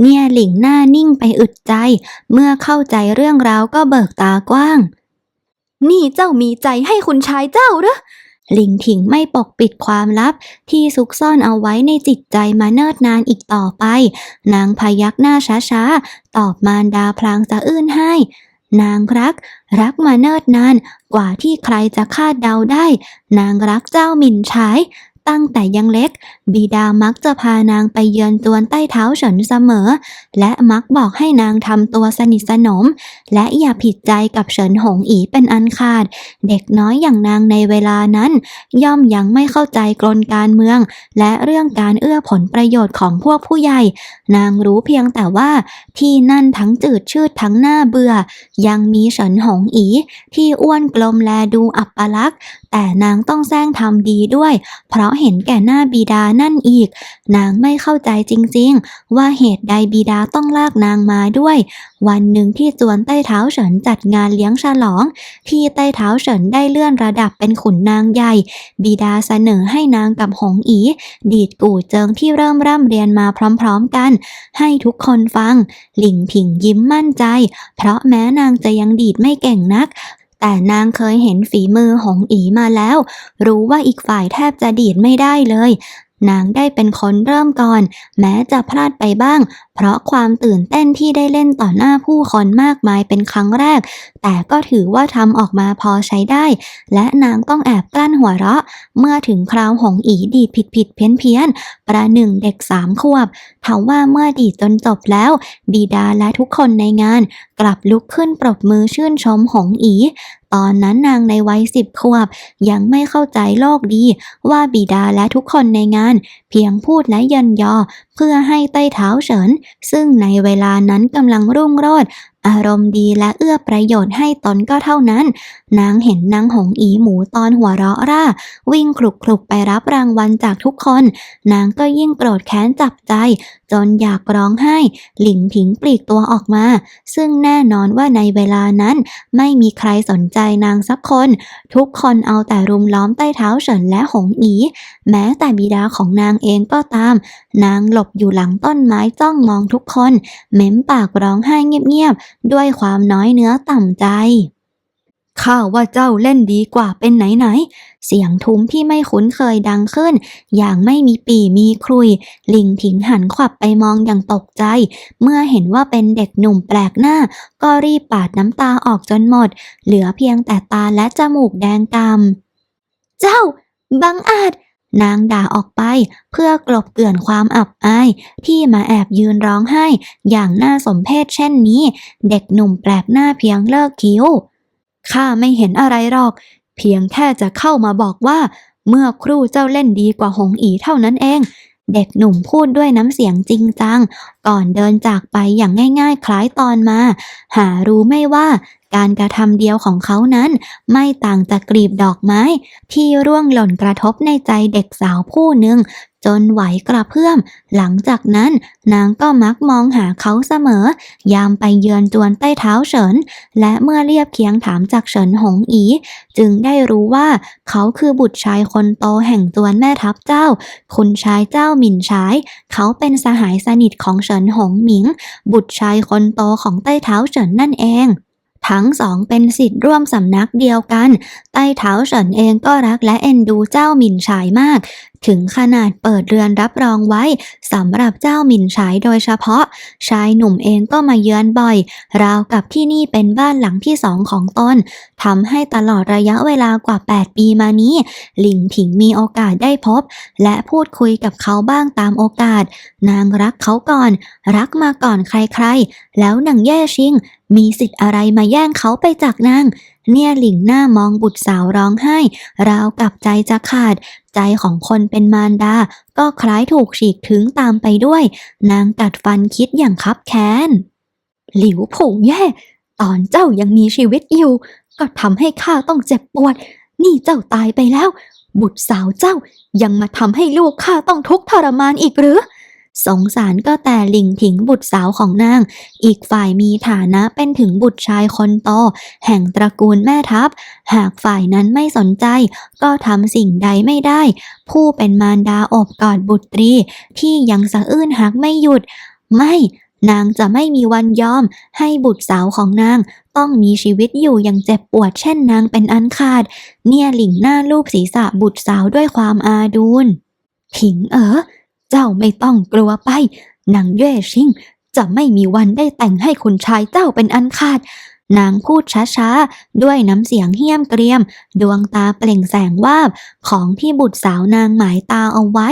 เนี่ยหลิงหน้านิ่งไปอึดใจ เมื่อเข้าใจเรื่องราวก็เบิกตากว้าง นี่เจ้ามีใจให้คุณชายเจ้าหรอหลิงถิงไม่ปกปิดความลับ ที่ซุกซ่อนเอาไว้ในจิตใจมาเนิ่นนานอีกต่อไป นางพยักหน้าช้าๆ ตอบมารดาพลางสะอื้นให้ นางรัก รักมาเนิ่นนานกว่าที่ใครจะคาดเดาได้ นางรักเจ้าหมิ่นฉาย ตั้งแต่ยังเล็ก บิดามักจะพานางไปเยือนจวนใต้เท้าเฉินเสมอ และมักบอกให้นางทำตัวสนิทสนม และอย่าผิดใจกับเฉินหงอีเป็นอันขาด เด็กน้อยอย่างนางในเวลานั้น ย่อมยังไม่เข้าใจกลนการเมือง และเรื่องการเอื้อผลประโยชน์ของพวกผู้ใหญ่ นางรู้เพียงแต่ว่าที่นั่นทั้งจืดชืดทั้งน่าเบื่อ ยังมีเฉินหงอี ที่อ้วนกลมแลดูอัปลักษณ์ แต่นางต้องแซงทำดีด้วย เพราะเห็นแก่หน้าบิดานั่นอีก นางไม่เข้าใจจริงๆ ว่าเหตุใดบิดาต้องลากนางมาด้วย วันหนึ่งที่จวนใต้เท้าเฉินจัดงานเลี้ยงฉลอง ที่ใต้เท้าเฉินได้เลื่อนระดับเป็นขุนนางใหญ่ บิดาเสนอให้นางกับหงอี ดีดกู่เจิงที่เริ่มร่ำเรียนมาพร้อมๆกัน ให้ทุกคนฟัง หลิงผิงยิ้มมั่นใจ เพราะแม้นางจะยังดีดไม่เก่งนัก แต่นางเคยเห็นฝีมือหงอีมาแล้ว รู้ว่าอีกฝ่ายแทบจะดีดไม่ได้เลย นางได้เป็นคนเริ่มก่อน แม้จะพลาดไปบ้าง เพราะความตื่นเต้นที่ได้เล่นต่อหน้าผู้คนมากมายเป็นครั้งแรกแต่ก็ถือว่าทำออกมาพอใช้ได้ และนางต้องแอบกลั้นหัวเราะ เมื่อถึงคราวหงอีดีดผิดผิดเพี้ยนเพี้ยนประหนึ่งเด็กสามขวบทว่าเมื่อดีดจนจบแล้วบิดาและทุกคนในงาน กลับลุกขึ้นปรบมือชื่นชมหงอีตอนนั้นนางในวัยสิบขวบ ยังไม่เข้าใจโลกดี ว่าบิดาและทุกคนในงาน เพียงพูดและยันยอ เพื่อให้ใต้เท้าเฉิน ซึ่งในเวลานั้นกำลังรุ่งโรจน์ อารมณ์ดีและเอื้อประโยชน์ให้ตนก็เท่านั้น นางเห็นนางหงอีหมูตอนหัวเราะร่า วิ่งคลุกคลุกไปรับรางวัลจากทุกคน นางก็ยิ่งโกรธแค้นจับใจ จนอยากร้องไห้ หลิงผิงปลีกตัวออกมา ซึ่งแน่นอนว่าในเวลานั้น ไม่มีใครสนใจนางสักคน ทุกคนเอาแต่รุมล้อมใต้เท้าเฉินและหงอี แม้แต่บิดาของนางเองก็ตาม นางหลบอยู่หลังต้นไม้จ้องมองทุกคน เม้มปากร้องไห้เงียบๆด้วยความน้อยเนื้อต่ำใจ ข้าว่าเจ้าเล่นดีกว่าเป็นไหนไหน เสียงทุ้มที่ไม่คุ้นเคยดังขึ้น อย่างไม่มีปีมีครุย ลิงถิงหันขวับไปมองอย่างตกใจ เมื่อเห็นว่าเป็นเด็กหนุ่มแปลกหน้า ก็รีบปาดน้ำตาออกจนหมด เหลือเพียงแต่ตาและจมูกแดงกำเจ้า บังอาจ นางด่าออกไปเพื่อกลบเกลื่อนความอับอาย ที่มาแอบยืนร้องไห้ อย่างน่าสมเพชเช่นนี้ เด็กหนุ่มแปลกหน้าเพียงเลิกคิ้วข้าไม่เห็นอะไรหรอก เพียงแค่จะเข้ามาบอกว่า เมื่อครู่เจ้าเล่นดีกว่าหงอีเท่านั้นเอง เด็กหนุ่มพูดด้วยน้ำเสียงจริงจัง ก่อนเดินจากไปอย่างง่าย ๆ คล้ายตอนมา หารู้ไม่ว่าการกระทำเดียวของเขานั้น ไม่ต่างจากกลีบดอกไม้ ที่ร่วงหล่นกระทบในใจเด็กสาวผู้หนึ่ง จนไหวกระเพื่อม หลังจากนั้นนางก็มักมองหาเขาเสมอ ยามไปเยือนจวนใต้เท้าเฉิน และเมื่อเรียบเคียงถามจากเฉินหงอี จึงได้รู้ว่าเขาคือบุตรชายคนโตแห่งจวนแม่ทัพเจ้า คุณชายเจ้าหมิ่นชาย เขาเป็นสหายสนิทของเฉินหงหมิง บุตรชายคนโตของใต้เท้าเฉินนั่นเองทั้งสองเป็นสิทธิ์ร่วมสำนักเดียวกัน ใต้เท้าเฉินเองก็รักและเอ็นดูเจ้าหมิ่นฉายมาก ถึงขนาดเปิดเรือนรับรองไว้สำหรับเจ้าหมิ่นฉายโดยเฉพาะ ชายหนุ่มเองก็มาเยือนบ่อย ราวกับที่นี่เป็นบ้านหลังที่สองของตนทำให้ตลอดระยะเวลากว่า 8 ปีมานี้ หลิงถิงมีโอกาสได้พบ และพูดคุยกับเขาบ้างตามโอกาส นางรักเขาก่อน รักมาก่อนใครๆ แล้วนางแย่ชิง มีสิทธิ์อะไรมาแย่งเขาไปจากนางเนี่ยหลิงหน้ามองบุตรสาวร้องไห้ ราวกับใจจะขาด ใจของคนเป็นมารดา ก็คล้ายถูกฉีกถึงตามไปด้วย นางกัดฟันคิดอย่างคับแค้น หลิวผงแย่ ตอนเจ้ายังมีชีวิตอยู่ ก็ทำให้ข้าต้องเจ็บปวด นี่เจ้าตายไปแล้ว บุตรสาวเจ้ายังมาทำให้ลูกข้าต้องทุกข์ทรมานอีกหรือ สงสารก็แต่หลิงถิงบุตรสาวของนาง อีกฝ่ายมีฐานะเป็นถึงบุตรชายคนโต แห่งตระกูลแม่ทัพ หากฝ่ายนั้นไม่สนใจ ก็ทำสิ่งใดไม่ได้ ผู้เป็นมารดาอบกอดบุตรี ที่ยังสะอื้นหักไม่หยุด ไม่นางจะไม่มีวันยอมให้บุตรสาวของนาง ต้องมีชีวิตอยู่อย่างเจ็บปวดเช่นนางเป็นอันขาด เนี่ยหลิงหน้าลูบศีรษะบุตรสาวด้วยความอาดูลถิงเอ๋อ เจ้าไม่ต้องกลัวไปนางเย่ชิงจะไม่มีวันได้แต่งให้คุณชายเจ้าเป็นอันขาด นางพูดช้าๆ ด้วยน้ำเสียงเหี้ยมเกรียม ดวงตาเปล่งแสงวาบ ของที่บุตรสาวนางหมายตาเอาไว้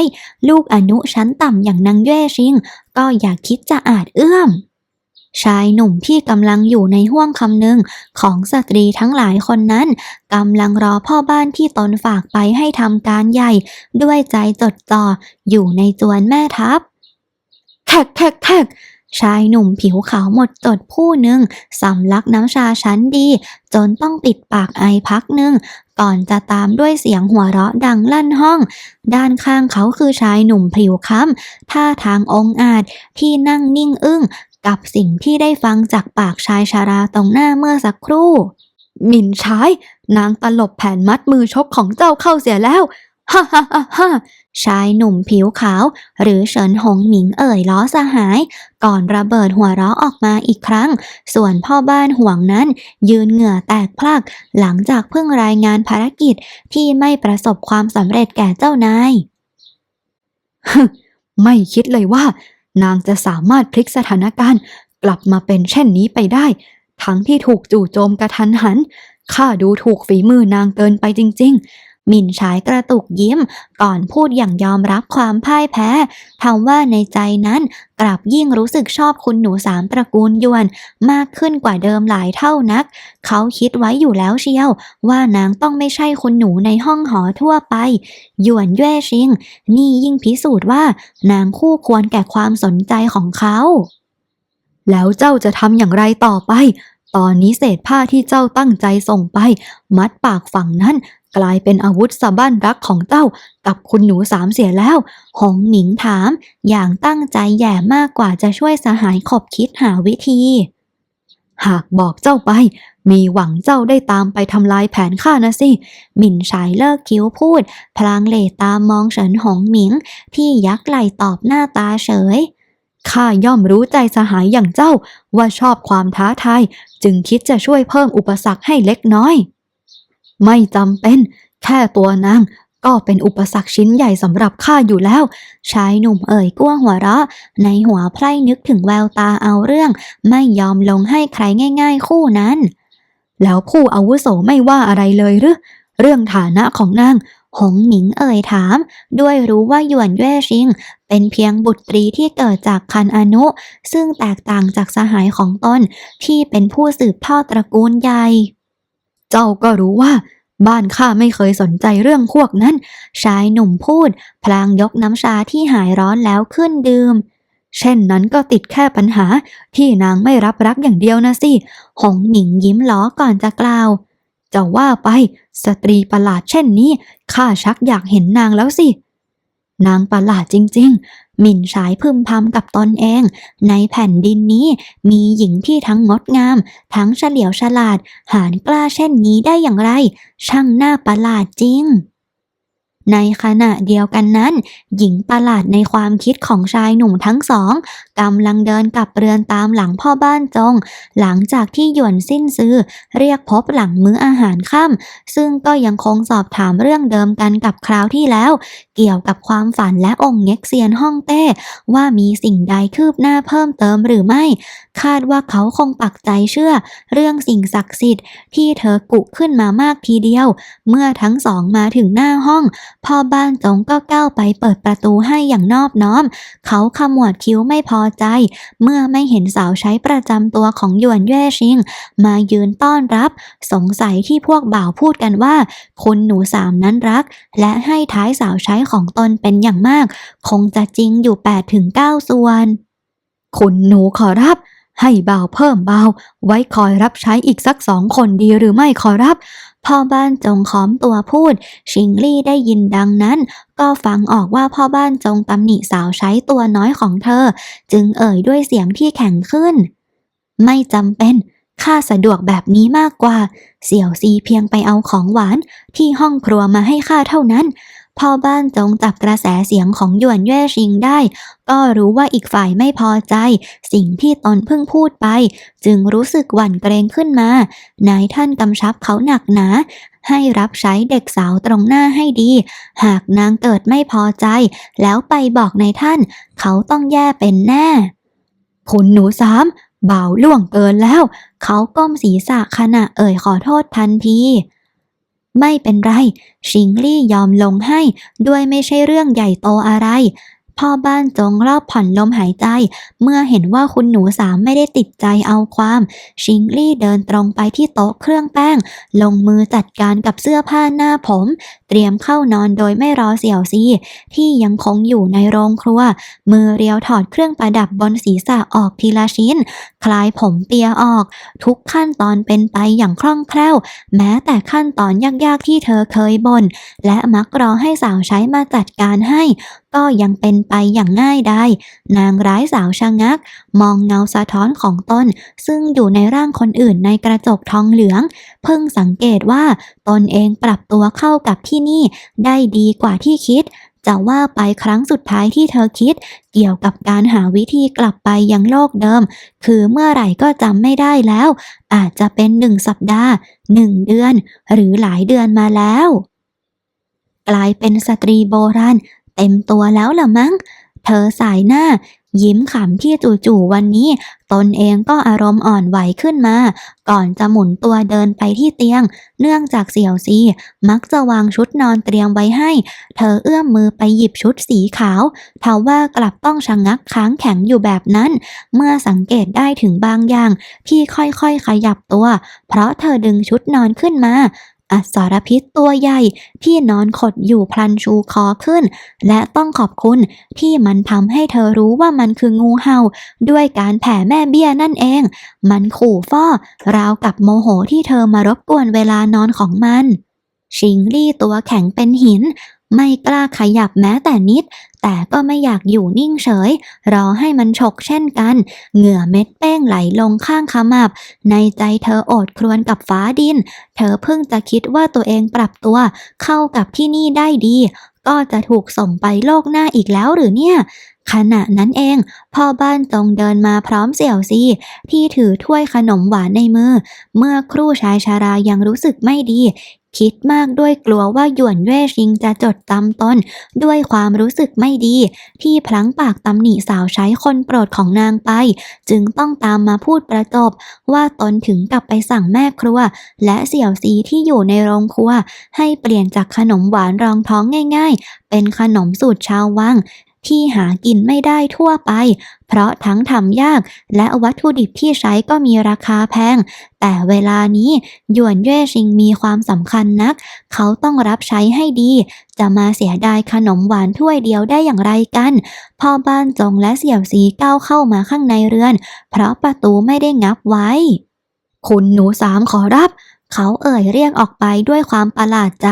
ลูกอนุชั้นต่ำอย่างนางเย่ชิง ก็อย่าคิดจะอาจเอื้อม ชายหนุ่มที่กำลังอยู่ในห้วงคำหนึ่งของสตรีทั้งหลายคนนั้นกำลังรอพ่อบ้านที่ตนฝากไปให้ทำการใหญ่ ด้วยใจจดจ่ออยู่ในจวนแม่ทัพแขกแขกแขกชายหนุ่มผิวขาวหมดจดผู้หนึ่งสำลักน้ำชาชั้นดี จนต้องปิดปากไอพักหนึ่ง ก่อนจะตามด้วยเสียงหัวเราะดังลั่นห้อง ด้านข้างเขาคือชายหนุ่มผิวค้ำท่าทางองอาจที่นั่งนิ่งอึ้ง กับสิ่งที่ได้ฟังจากปากชายชาราตรงหน้าเมื่อสักครู่ มินชายนางตลบแผ่นมัดมือชกของเจ้าเข้าเสียแล้วฮ่าฮ่าฮ่าฮ่าชายหนุ่มผิวขาว หรือเฉินหงหมิงเอ่ยล้อสหาย ก่อนระเบิดหัวเราะออกมาอีกครั้ง ส่วนพ่อบ้านห่วงนั้น ยืนเหงื่อแตกพลัก หลังจากเพิ่งรายงานภารกิจที่ไม่ประสบความสำเร็จแก่เจ้านายไม่คิดเลยว่า นางจะสามารถพลิกสถานการณ์ กลับมาเป็นเช่นนี้ไปได้ ทั้งที่ถูกจู่โจมกระทันหันข้าดูถูกฝีมือนางเกินไปจริง มินฉายกระตุกยิ้ม ก่อนพูดอย่างยอมรับความพ่ายแพ้ทว่าในใจนั้นกลับยิ่งรู้สึกชอบคุณหนูสามตระกูลยวน มากขึ้นกว่าเดิมหลายเท่านัก เขาคิดไว้อยู่แล้วเชียว ว่านางต้องไม่ใช่คุณหนูในห้องหอทั่วไป หยวนเย่ชิง นี่ยิ่งพิสูจน์ว่า นางคู่ควรแก่ความสนใจของเขา แล้วเจ้าจะทำอย่างไรต่อไป ตอนนี้เศษผ้าที่เจ้าตั้งใจส่งไป มัดปากฝั่งนั้น กลายเป็นอาวุธสะบั้นรักของเจ้า กับคุณหนูสามเสียแล้ว หงหนิงถาม อย่างตั้งใจแย่มากกว่าจะช่วยสหายขบคิดหาวิธี หากบอกเจ้าไป มีหวังเจ้าได้ตามไปทำลายแผนข้านะสิ หมิ่นฉายเลิกคิ้วพูด พลางเหลตามมองเฉินหงหมิงที่ยักไหลตอบหน้าตาเฉย ข้าย่อมรู้ใจสหายอย่างเจ้าว่าชอบความท้าทายจึงคิดจะช่วยเพิ่มอุปสรรคให้เล็กน้อย ไม่จำเป็น แค่ตัวนางก็เป็นอุปสรรคชิ้นใหญ่สำหรับข้าอยู่แล้ว ชายหนุ่มเอ่ยกั้วหัวเราะ ในหัวไพร่นึกถึงแววตาเอาเรื่อง ไม่ยอมลงให้ใครง่าย ๆ คู่นั้น แล้วผู้อาวุโสไม่ว่าอะไรเลยหรือเรื่องฐานะของนาง หงหมิงเอ่ยถาม ด้วยรู้ว่าหยวนเย่ชิง เป็นเพียงบุตรีที่เกิดจากคันอนุ ซึ่งแตกต่างจากสหายของตนที่เป็นผู้สืบทอดตระกูลใหญ่ เจ้าก็รู้ว่า บ้านข้าไม่เคยสนใจเรื่องพวกนั้น ชายหนุ่มพูด พลางยกน้ำชาที่หายร้อนแล้วขึ้นดื่มเช่นนั้นก็ติดแค่ปัญหาที่นางไม่รับรักอย่างเดียวนะสิ หงหนิงยิ้มล้อก่อนจะกล่าว จะว่าไปสตรีประหลาดเช่นนี้ข้าชักอยากเห็นนางแล้วสิ นางประหลาดจริงๆหมิ่นฉายพึมพำกับตนเอง ในแผ่นดินนี้มีหญิงที่ทั้งงดงาม ทั้งเฉลียวฉลาด หารกล้าเช่นนี้ได้อย่างไร ช่างหน่าประหลาดจริงในขณะเดียวกันนั้น หญิงประหลาดในความคิดของชายหนุ่มทั้งสอง กำลังเดินกลับเรือนตามหลังพ่อบ้านจง หลังจากที่หยวนสิ้นซื้อ เรียกพบหลังมื้ออาหารค่ำซึ่งก็ยังคงสอบถามเรื่องเดิมกันกับคราวที่แล้ว เกี่ยวกับความฝันและองค์เง็กเซียนฮ่องเต้ ว่ามีสิ่งใดคืบหน้าเพิ่มเติมหรือไม่ คาดว่าเขาคงปักใจเชื่อ เรื่องสิ่งศักดิ์สิทธิ์ที่เธอกุขึ้นมามากทีเดียว เมื่อทั้งสองมาถึงหน้าห้อง พ่อบ้านจงก็ก้าวไปเปิดประตูให้อย่างนอบน้อม เขาขมวดคิ้วไม่พอใจ เมื่อไม่เห็นสาวใช้ประจำตัวของหยวนแย่ชิง มายืนต้อนรับ สงสัยที่พวกบ่าวพูดกันว่า คุณหนูสามนั้นรัก และให้ท้ายสาวใช้ของตนเป็นอย่างมาก คงจะจริงอยู่8ถึง9ส่วน คุณหนูขอรับ ให้บ่าวเพิ่มบ่าวไว้คอยรับใช้อีกสักสองคนดีหรือไม่ขอรับ พ่อบ้านจงขอมตัวพูด ชิงลี่ได้ยินดังนั้น ก็ฟังออกว่าพ่อบ้านจงตำหนิสาวใช้ตัวน้อยของเธอ จึงเอ่ยด้วยเสียงที่แข็งขึ้น ไม่จำเป็นข้าสะดวกแบบนี้มากกว่า เสี่ยวซีเพียงไปเอาของหวานที่ห้องครัวมาให้ข้าเท่านั้น พ่อบ้านจงจับกระแสเสียงของหยวนเย่ชิงได้ ก็รู้ว่าอีกฝ่ายไม่พอใจ สิ่งที่ตนเพิ่งพูดไป จึงรู้สึกหวั่นเกรงขึ้นมา นายท่านกำชับเขาหนักหนา ให้รับใช้เด็กสาวตรงหน้าให้ดี หากนางเกิดไม่พอใจ แล้วไปบอกนายท่าน เขาต้องแย่เป็นแน่คุณหนูสามบ่าวล่วงเกินแล้ว เขาก้มศีรษะขณะเอ่ยขอโทษทันที ไม่เป็นไร ชิงลี่ยอมลงให้ ด้วยไม่ใช่เรื่องใหญ่โตอะไร พ่อบ้านจงรอบผ่อนลมหายใจ เมื่อเห็นว่าคุณหนูสามไม่ได้ติดใจเอาความ ชิงลี่เดินตรงไปที่โต๊ะเครื่องแป้ง ลงมือจัดการกับเสื้อผ้าหน้าผม เตรียมเข้านอนโดยไม่รอเสี่ยวซีที่ยังคงอยู่ในโรงครัว มือเรียวถอดเครื่องประดับบนศีรษะออกทีละชิ้น คลายผมเปียออก ทุกขั้นตอนเป็นไปอย่างคล่องแคล่ว แม้แต่ขั้นตอนยากๆที่เธอเคยบน่นและมักรอให้สาวใช้มาจัดการให้ก็ยังเป็นไปอย่างง่ายได้นางร้ายสาวชะงัก มองเงาสะท้อนของตน ซึ่งอยู่ในร่างคนอื่นในกระจกทองเหลือง เพิ่งสังเกตว่าตนเองปรับตัวเข้ากับที่นี่ได้ดีกว่าที่คิดจะว่าไปครั้งสุดท้ายที่เธอคิด เกี่ยวกับการหาวิธีกลับไปยังโลกเดิม คือเมื่อไหร่ก็จำไม่ได้แล้ว อาจจะเป็นหนึ่งสัปดาห์หนึ่งเดือน หรือหลายเดือนมาแล้ว กลายเป็นสตรีโบราณ เต็มตัวแล้วล่ะมั้ง เธอสายหน้า ยิ้มขำที่จู่ๆวันนี้ ตนเองก็อารมณ์อ่อนไหวขึ้นมา ก่อนจะหมุนตัวเดินไปที่เตียง เนื่องจากเสี่ยวซี มักจะวางชุดนอนเตรียมไว้ให้ เธอเอื้อมมือไปหยิบชุดสีขาวทว่ากลับต้องชะงงักค้างแข็งอยู่แบบนั้น เมื่อสังเกตได้ถึงบางอย่างที่ค่อยๆขยับตัว เพราะเธอดึงชุดนอนขึ้นมา อสรพิษตัวใหญ่ที่นอนขดอยู่พลันชูคอขึ้น และต้องขอบคุณที่มันทำให้เธอรู้ว่ามันคืองูเห่า ด้วยการแผ่แม่เบี้ยนั่นเอง มันขู่ฟ้อราวกับโมโหที่เธอมารบกวนเวลานอนของมัน ชิงลี่ตัวแข็งเป็นหิน ไม่กล้าขยับแม้แต่นิด แต่ก็ไม่อยากอยู่นิ่งเฉย รอให้มันฉกเช่นกัน เหงื่อเม็ดแป้งไหลลงข้างขมับ ในใจเธอโอดครวญกับฟ้าดิน เธอเพิ่งจะคิดว่าตัวเองปรับตัว เข้ากับที่นี่ได้ดี ก็จะถูกส่งไปโลกหน้าอีกแล้วหรือเนี่ยขณะนั้นเอง พ่อบ้านจงเดินมาพร้อมเสี่ยวซีที่ถือถ้วยขนมหวานในมือ เมื่อครู่ชายชารายังรู้สึกไม่ดี คิดมากด้วยกลัวว่าหยวนเว่ชิงจะจดจำตน ด้วยความรู้สึกไม่ดี ที่พลั้งปากตำหนิสาวใช้คนโปรดของนางไป จึงต้องตามมาพูดประจบ ว่าตนถึงกลับไปสั่งแม่ครัว และเสี่ยวซีที่อยู่ในโรงครัว ให้เปลี่ยนจากขนมหวานรองท้องง่าย ๆ เป็นขนมสูตรชาววัง ที่หากินไม่ได้ทั่วไป เพราะทั้งทำยากและวัตถุดิบที่ใช้ก็มีราคาแพง แต่เวลานี้หยวนเย่ชิงมีความสำคัญนัก เขาต้องรับใช้ให้ดี จะมาเสียดายขนมหวานถ้วยเดียวได้อย่างไรกันพ่อบ้านจงและเสี่ยวซีก้าวเข้ามาข้างในเรือน เพราะประตูไม่ได้งับไว้ คุณหนูสามขอรับ เขาเอ่ยเรียกออกไปด้วยความประหลาดใจ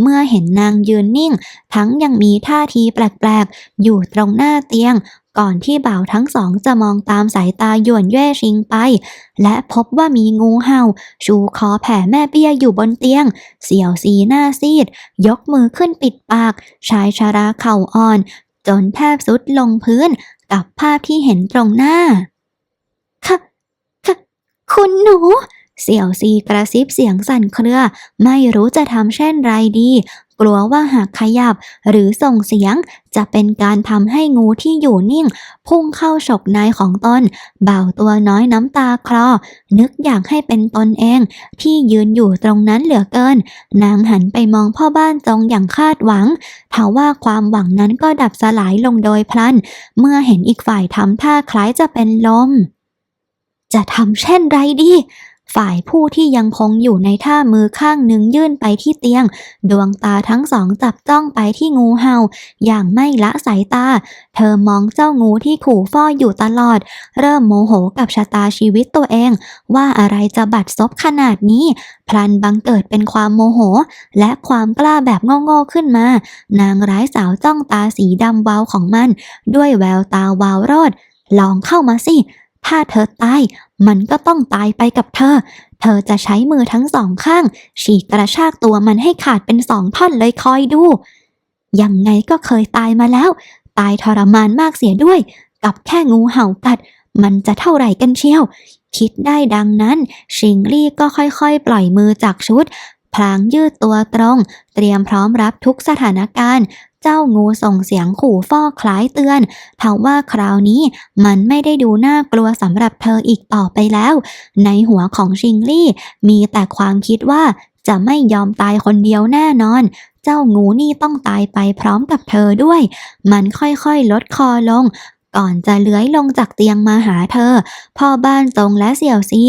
เมื่อเห็นนางยืนนิ่ง ทั้งยังมีท่าทีแปลกๆ อยู่ตรงหน้าเตียง ก่อนที่บ่าวทั้งสองจะมองตามสายตาหยวนเย่ชิงไป และพบว่ามีงูเห่า ชูคอแผ่แม่เบี้ยอยู่บนเตียง เสี่ยวสีหน้าซีด ยกมือขึ้นปิดปาก ชายชาราเข่าอ่อน จนแทบสุดลงพื้นกับภาพที่เห็นตรงหน้าค่ะค่ะคุณหนู เสี่ยวซีกระซิบเสียงสั่นเครือ ไม่รู้จะทำเช่นไรดี กลัวว่าหากขยับหรือส่งเสียงจะเป็นการทำให้งูที่อยู่นิ่ง พุ่งเข้าฉกนายของตนเบาตัวน้อยน้ำตาคลอ นึกอยากให้เป็นตนเอง ที่ยืนอยู่ตรงนั้นเหลือเกิน นางหันไปมองพ่อบ้านจงอย่างคาดหวังทว่าความหวังนั้นก็ดับสลายลงโดยพลัน เมื่อเห็นอีกฝ่ายทำท่าคล้ายจะเป็นลม จะทำเช่นไรดี ฝ่ายผู้ที่ยังคงอยู่ในท่ามือข้างหนึ่งยื่นไปที่เตียง ดวงตาทั้งสองจับจ้องไปที่งูเห่า อย่างไม่ละสายตา เธอมองเจ้างูที่ขู่ฟ่ออยู่ตลอด เริ่มโมโหกับชะตาชีวิตตัวเอง ว่าอะไรจะบัดซบขนาดนี้ พลันบังเกิดเป็นความโมโห และความกล้าแบบโง่ๆขึ้นมา นางร้ายสาวจ้องตาสีดำวาวของมัน ด้วยแววตาวาวโรดลองเข้ามาสิ ถ้าเธอตาย มันก็ต้องตายไปกับเธอ เธอจะใช้มือทั้งสองข้าง ฉีกกระชากตัวมันให้ขาดเป็นสองท่อนเลยคอยดู ยังไงก็เคยตายมาแล้ว ตายทรมานมากเสียด้วย กับแค่งูเห่ากัด มันจะเท่าไหร่กันเชียว คิดได้ดังนั้น ชิงลี่ก็ค่อยๆ ปล่อยมือจากชุด พลางยืดตัวตรง เตรียมพร้อมรับทุกสถานการณ์ เจ้างูส่งเสียงขู่ฟ้อคล้ายเตือนทว่าคราวนี้มันไม่ได้ดูน่ากลัวสำหรับเธออีกต่อไปแล้ว ในหัวของชิงลี่ มีแต่ความคิดว่าจะไม่ยอมตายคนเดียวแน่นอนเจ้างูนี่ต้องตายไปพร้อมกับเธอด้วย มันค่อยๆ ลดคอลง ก่อนจะเลื้อยลงจากเตียงมาหาเธอ พ่อบ้านตรงและเสี่ยวซี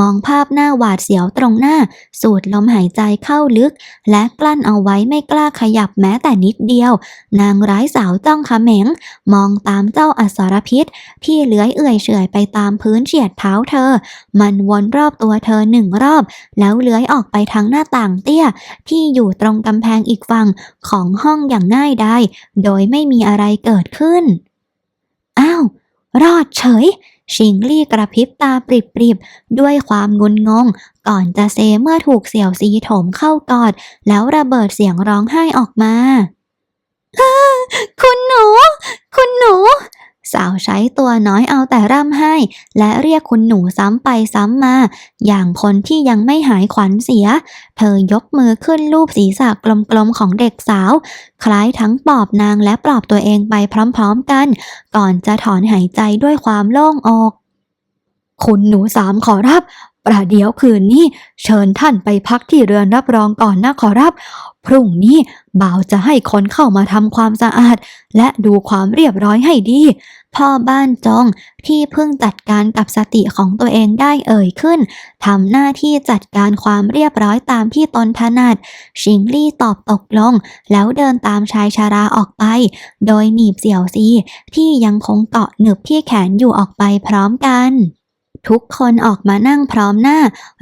มองภาพหน้าหวาดเสียวตรงหน้า สูดลมหายใจเข้าลึก และกลั้นเอาไว้ไม่กล้าขยับแม้แต่นิดเดียว นางร้ายสาวจ้องขม็ง มองตามเจ้าอสรพิษ ที่เลื้อยเอื่อยเฉยไปตามพื้นเฉียดเท้าเธอ มันวนรอบตัวเธอหนึ่งรอบ แล้วเลื้อยออกไปทางหน้าต่างเตี้ย ที่อยู่ตรงกำแพงอีกฝั่งของห้องอย่างง่ายดายโดยไม่มีอะไรเกิดขึ้น รอดเฉย ชิงลี่กระพริบตาปริบๆ ด้วยความงุนงง ก่อนจะเซเมื่อถูกเสี่ยวซีโถมเข้ากอด แล้วระเบิดเสียงร้องไห้ออกมาอ้าคุณหนู คุณหนู สาวใช้ตัวน้อยเอาแต่ร่ำไห้ และเรียกคุณหนูซ้ำไปซ้ำมา อย่างคนที่ยังไม่หายขวัญเสีย เธอยกมือขึ้นลูบศีรษะกลมๆของเด็กสาว คล้ายทั้งปลอบนางและปลอบตัวเองไปพร้อมๆกัน ก่อนจะถอนหายใจด้วยความโล่งอก คุณหนูสามขอรับประเดี๋ยวคืนนี้เชิญท่านไปพักที่เรือนรับรองก่อนนะขอรับ พรุ่งนี้บ่าวจะให้คนเข้ามาทำความสะอาด และดูความเรียบร้อยให้ดี พ่อบ้านจงที่เพิ่งจัดการกับสติของตัวเองได้เอ่ยขึ้นทำหน้าที่จัดการความเรียบร้อยตามที่ตนถนัด ชิงลี่ตอบตกลง แล้วเดินตามชายชาราออกไป โดยหนีบเสี่ยวซีที่ยังคงเกาะหนึบที่แขนอยู่ออกไปพร้อมกัน ทุกคนออกมานั่งพร้อมหน้า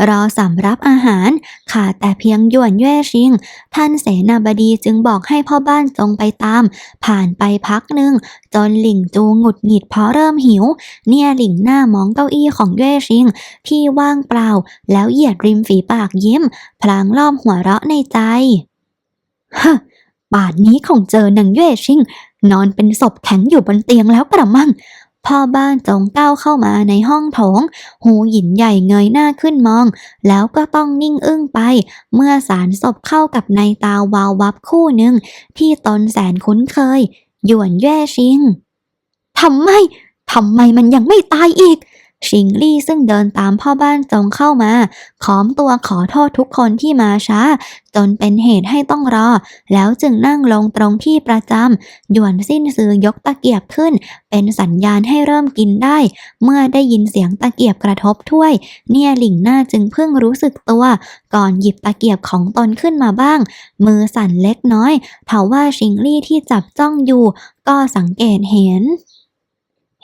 รอสำรับอาหาร ขาดแต่เพียงหยวนเย่ชิง ท่านเสนาบดีจึงบอกให้พ่อบ้านจงไปตาม ผ่านไปพักหนึ่ง จนหลิงจูหงุดหงิดเพราะเริ่มหิว เนี่ยหลิงหน้ามองเก้าอี้ของเย่ชิง ที่ว่างเปล่า แล้วเหยียดริมฝีปากยิ้ม พลางล่อมหัวเราะในใจฮะป่านนี้คงเจอนางเย่ชิง นอนเป็นศพแข็งอยู่บนเตียงแล้วกระมัง พ่อบ้านจงก้าวเข้ามาในห้องโถง หูหยินใหญ่เงยหน้าขึ้นมอง แล้วก็ต้องนิ่งอึ้งไป เมื่อสารศพเข้ากับในตาวาววับคู่หนึ่ง ที่ตนแสนคุ้นเคย หยวนแย่ชิงทำไมทำไมมันยังไม่ตายอีก ชิงลี่ซึ่งเดินตามพ่อบ้านจงเข้ามาขอมตัวขอโทษทุกคนที่มาช้า จนเป็นเหตุให้ต้องรอ แล้วจึงนั่งลงตรงที่ประจำหยวนสิ้นซือยกตะเกียบขึ้น เป็นสัญญาณให้เริ่มกินได้ เมื่อได้ยินเสียงตะเกียบกระทบถ้วย เนี่ยหลิงหน้าจึงเพิ่งรู้สึกตัว ก่อนหยิบตะเกียบของตนขึ้นมาบ้าง มือสั่นเล็กน้อยเถาว่าชิงลี่ที่จับจ้องอยู่ ก็สังเกตเห็น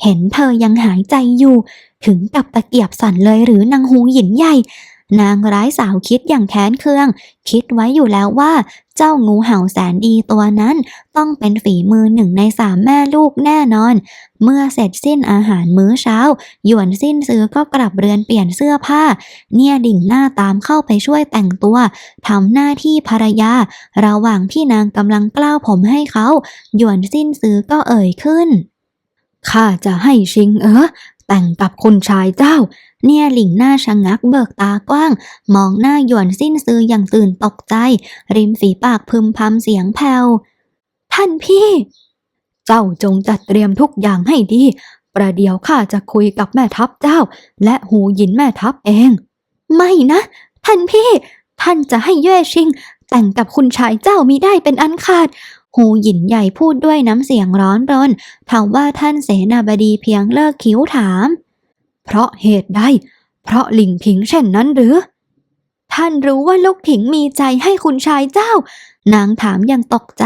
เห็นเธอยังหายใจอยู่ ถึงกับตะเกียบสั่นเลยหรือนางหูหยินใหญ่ นางร้ายสาวคิดอย่างแค้นเคือง คิดไว้อยู่แล้วว่า เจ้างูเห่าแสนดีตัวนั้น ต้องเป็นฝีมือหนึ่งในสามแม่ลูกแน่นอน เมื่อเสร็จสิ้นอาหารมื้อเช้า หยวนสิ้นซื้อก็กลับเรือนเปลี่ยนเสื้อผ้า เนี่ยดิ่งหน้าตามเข้าไปช่วยแต่งตัวทำหน้าที่ภรรยา ระหว่างที่นางกำลังกล้าวผมให้เขา หยวนสิ้นซื้อก็เอ่ยขึ้น ข้าจะให้ชิงเอ๋อแต่งกับคุณชายเจ้า เนี่ยหลิงหน้าชะงักเบิกตากว้าง มองหน้าหยวนสิ้นซื้ออย่างตื่นตกใจ ริมฝีปากพึมพำเสียงแผ่วท่านพี่ เจ้าจงจัดเตรียมทุกอย่างให้ดี ประเดี๋ยวข้าจะคุยกับแม่ทัพเจ้า และหูหยินแม่ทัพเอง ไม่นะ ท่านพี่ ท่านจะให้เย่ชิง แต่งกับคุณชายเจ้ามิได้เป็นอันขาด หูหยินใหญ่พูดด้วยน้ำเสียงร้อนรนถามว่าท่านเสนาบดีเพียงเลิกคิ้วถาม เพราะเหตุใด เพราะหลิงผิงเช่นนั้นหรือ ท่านรู้ว่าลูกถิงมีใจให้คุณชายเจ้า นางถามอย่างตกใจ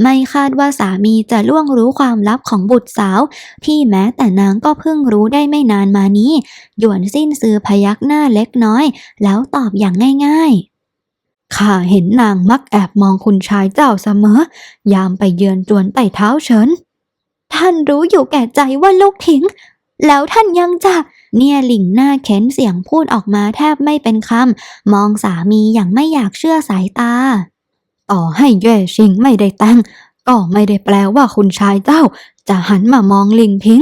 ไม่คาดว่าสามีจะล่วงรู้ความลับของบุตรสาว ที่แม้แต่นางก็เพิ่งรู้ได้ไม่นานมานี้ หยวนสิ้นซื้อพยักหน้าเล็กน้อย แล้วตอบอย่างง่าย ๆ ข้าเห็นนางมักแอบมองคุณชายเจ้าเสมอ ยามไปเยือนจวนไต่เท้าเฉิน ท่านรู้อยู่แก่ใจว่าลูกทิ้ง แล้วท่านยังจะเนี่ยหลิงหน้าเข็นเสียงพูดออกมาแทบไม่เป็นคำมองสามีอย่างไม่อยากเชื่อสายตา ต่อให้เย่ชิงไม่ได้แต่งก็ไม่ได้แปลว่าคุณชายเจ้า จะหันมามองหลิงพิง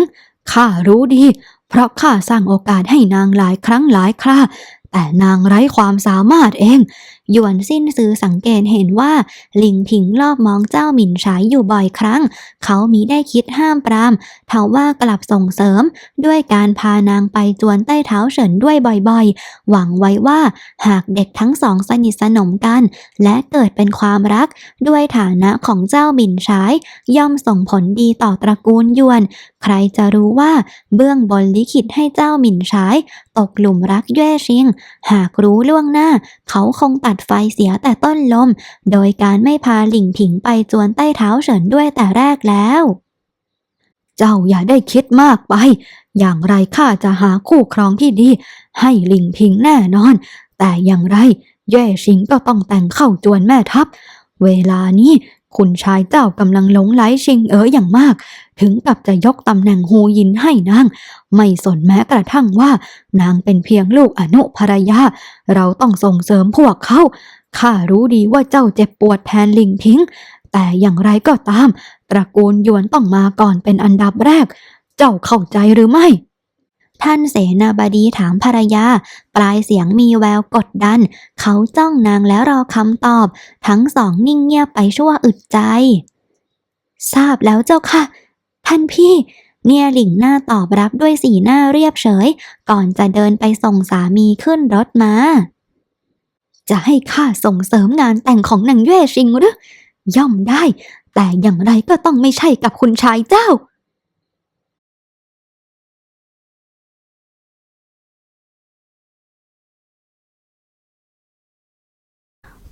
ข้ารู้ดี เพราะข้าสร้างโอกาสให้นางหลายครั้งหลายคราแต่นางไร้ความสามารถเอง หยวนสิ้นซื้อสังเกตเห็นว่าลิงผิงรอบมองเจ้าหมินฉายอยู่บ่อยครั้ง เขามิได้คิดห้ามปรามเทว่ากลับส่งเสริม ด้วยการพานางไปจวนใต้เท้าเฉินด้วยบ่อยๆ หวังไว้ว่าหากเด็กทั้งสองสนิทสนมกัน และเกิดเป็นความรักด้วยฐานะของเจ้าหมินฉาย ย่อมส่งผลดีต่อตระกูลยวน ใครจะรู้ว่าเบื้องบนลิขิตให้เจ้าหมินฉาย ตกหลุมรักเย่ชิง หากรู้ล่วงหน้า เขาคงตัดไฟเสียแต่ต้นลม โดยการไม่พาหลิงผิงไปจวนใต้เท้าเฉินด้วยแต่แรกแล้ว เจ้าอย่าได้คิดมากไป อย่างไรข้าจะหาคู่ครองที่ดี ให้หลิงผิงแน่นอน แต่อย่างไร แย่ชิงก็ต้องแต่งเข้าจวนแม่ทัพ เวลานี้ คุณชายเจ้ากำลังหลงไหลชิงเอ๋ออย่างมาก ถึงกับจะยกตำแหน่งฮูยินให้นาง ไม่สนแม้กระทั่งว่า นางเป็นเพียงลูกอนุภรยา เราต้องส่งเสริมพวกเขาข้ารู้ดีว่าเจ้าเจ็บปวดแทนลิงพิงแต่อย่างไรก็ตาม ตระกูลยวนต้องมาก่อนเป็นอันดับแรก เจ้าเข้าใจหรือไม่ ท่านเสนาบดีถามภรรยา ปลายเสียงมีแววกดดัน เขาจ้องนางแล้วรอคำตอบ ทั้งสองนิ่งเงียบไปชั่วอึดใจ ทราบแล้วเจ้าค่ะ ท่านพี่ เนี่ยหลิงหน้าตอบรับด้วยสีหน้าเรียบเฉย ก่อนจะเดินไปส่งสามีขึ้นรถมา จะให้ข้าส่งเสริมงานแต่งของนางเย่ชิงหรือย่อมได้ แต่อย่างไรก็ต้องไม่ใช่กับคุณชายเจ้า